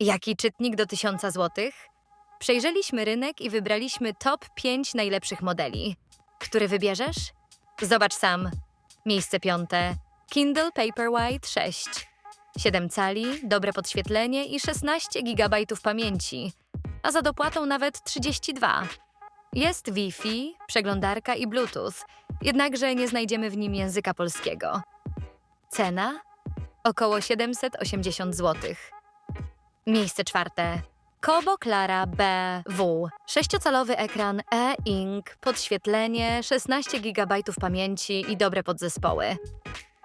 Jaki czytnik do 1000 zł? Przejrzeliśmy rynek i wybraliśmy top 5 najlepszych modeli. Który wybierzesz? Zobacz sam. Miejsce piąte. Kindle Paperwhite 6. 7 cali, dobre podświetlenie i 16 GB pamięci, a za dopłatą nawet 32. Jest Wi-Fi, przeglądarka i Bluetooth, jednakże nie znajdziemy w nim języka polskiego. Cena? Około 780 zł. Miejsce czwarte. Kobo Clara BW. 6-calowy ekran e-ink, podświetlenie, 16 GB pamięci i dobre podzespoły.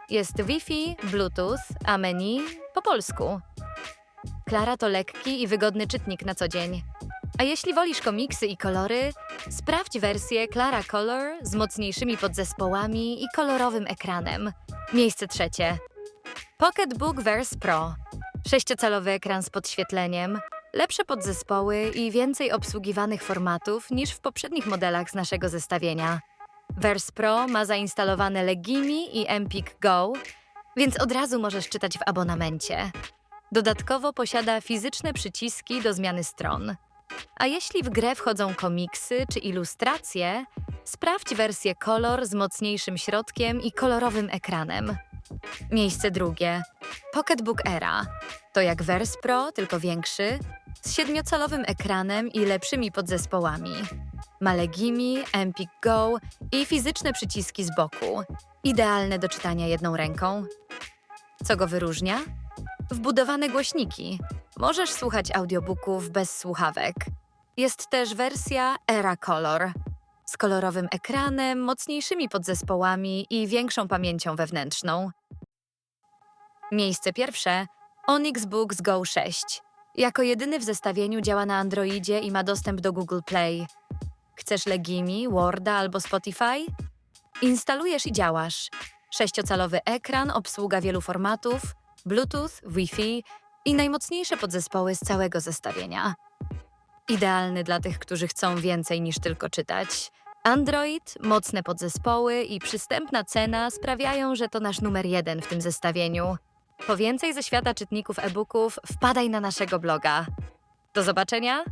Jest Wi-Fi, Bluetooth, a menu po polsku. Klara to lekki i wygodny czytnik na co dzień. A jeśli wolisz komiksy i kolory, sprawdź wersję Clara Color z mocniejszymi podzespołami i kolorowym ekranem. Miejsce trzecie. Pocketbook Verse Pro. Sześciocalowy ekran z podświetleniem, lepsze podzespoły i więcej obsługiwanych formatów niż w poprzednich modelach z naszego zestawienia. Verse Pro ma zainstalowane Legimi i Empik Go, więc od razu możesz czytać w abonamencie. Dodatkowo posiada fizyczne przyciski do zmiany stron. A jeśli w grę wchodzą komiksy czy ilustracje, sprawdź wersję kolor z mocniejszym środkiem i kolorowym ekranem. Miejsce drugie. Pocketbook Era. To jak Vers Pro, tylko większy, z siedmiocalowym ekranem i lepszymi podzespołami. Ma Legimi, Empik Go i fizyczne przyciski z boku. Idealne do czytania jedną ręką. Co go wyróżnia? Wbudowane głośniki. Możesz słuchać audiobooków bez słuchawek. Jest też wersja Era Color z kolorowym ekranem, mocniejszymi podzespołami i większą pamięcią wewnętrzną. Miejsce pierwsze Onyx Books Go 6. Jako jedyny w zestawieniu działa na Androidzie i ma dostęp do Google Play. Chcesz Legimi, Worda albo Spotify? Instalujesz i działasz. Sześciocalowy ekran, obsługa wielu formatów, Bluetooth, Wi-Fi i najmocniejsze podzespoły z całego zestawienia. Idealny dla tych, którzy chcą więcej niż tylko czytać. Android, mocne podzespoły i przystępna cena sprawiają, że to nasz numer jeden w tym zestawieniu. Po więcej ze świata czytników e-booków wpadaj na naszego bloga. Do zobaczenia